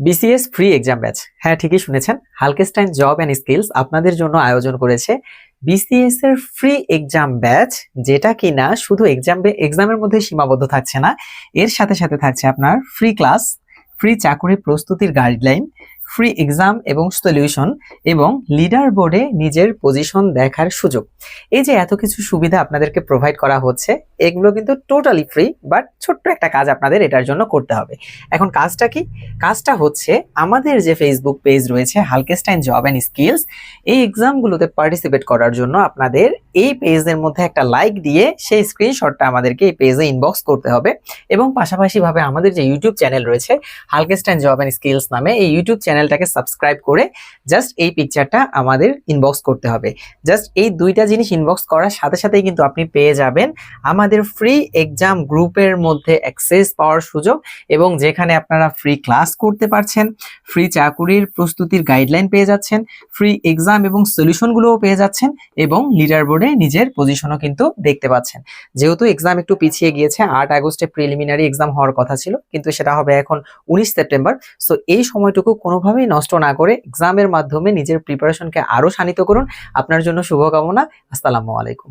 BCS free exam batch হ্যাঁ ঠিকই শুনেছেন। হালকেস্টাইন জব অ্যান্ড স্কিলস আপনাদের জন্য আয়োজন করেছে বিসিএস এর ফ্রি এক্সাম ব্যাচ যেটা কিনা শুধু এক্সাম এক্সামের মধ্যে সীমাবদ্ধ থাকছে না, এর সাথে সাথে থাকছে আপনার ফ্রি ক্লাস ফ্রি চাকরি প্রস্তুতির গাইডলাইন ফ্রি এক্সাম এবং সলিউশন এবং লিডার বোর্ডে নিজের পজিশন দেখার সুযোগ। এই যে এত কিছু সুবিধা আপনাদেরকে প্রোভাইড করা হচ্ছে, এগুলো কিন্তু টোটালি ফ্রি বাট ছোট্ট একটা কাজ আপনাদের এটার জন্য করতে হবে। এখন কাজটা কি? কাজটা হচ্ছে আমাদের যে ফেসবুক পেজ রয়েছে হালকেস্টাইন জব অ্যান্ড স্কিলস এই এক্সামগুলোতে পার্টিসিপেট করার জন্য আপনাদের এই পেজের মধ্যে একটা লাইক দিয়ে সেই স্ক্রিনশটটা আমাদেরকে এই পেজে ইনবক্স করতে হবে। এবং পাশাপাশিভাবে আমাদের যে ইউটিউব চ্যানেল রয়েছে হালকেস্টাইন জব অ্যান্ড স্কিলস নামে এই ইউটিউব চ্যানেলটাকে সাবস্ক্রাইব করে জাস্ট এই পিকচারটা আমাদের ইনবক্স করতে হবে। জাস্ট এই দুইটা জিনিস ইনবক্স করার সাথে সাথেই কিন্তু আপনি পেয়ে যাবেন আমাদের ফ্রি এক্সাম গ্রুপের মধ্যে অ্যাক্সেস পাওয়ার সুযোগ এবং যেখানে আপনারা ফ্রি ক্লাস করতে পারছেন ফ্রি চাকুরির প্রস্তুতির গাইডলাইন পেয়ে যাচ্ছেন ফ্রি এক্সাম এবং সলিউশনগুলোও পেয়ে যাচ্ছেন এবং লিডার বোর্ডে নিজের পজিশনও কিন্তু দেখতে পাচ্ছেন। যেহেতু এক্সাম একটু পিছিয়ে গিয়েছে, আট আগস্টে প্রিলিমিনারি এক্সাম হওয়ার কথা ছিল, কিন্তু সেটা হবে এখন উনিশ সেপ্টেম্বর। সো এই সময়টুকু কোনোভাবেই নষ্ট না করে এক্সামের মাধ্যমে নিজের প্রিপারেশনকে আরও শানিত করুন। আপনার জন্য শুভকামনা। আসসালামু আলাইকুম।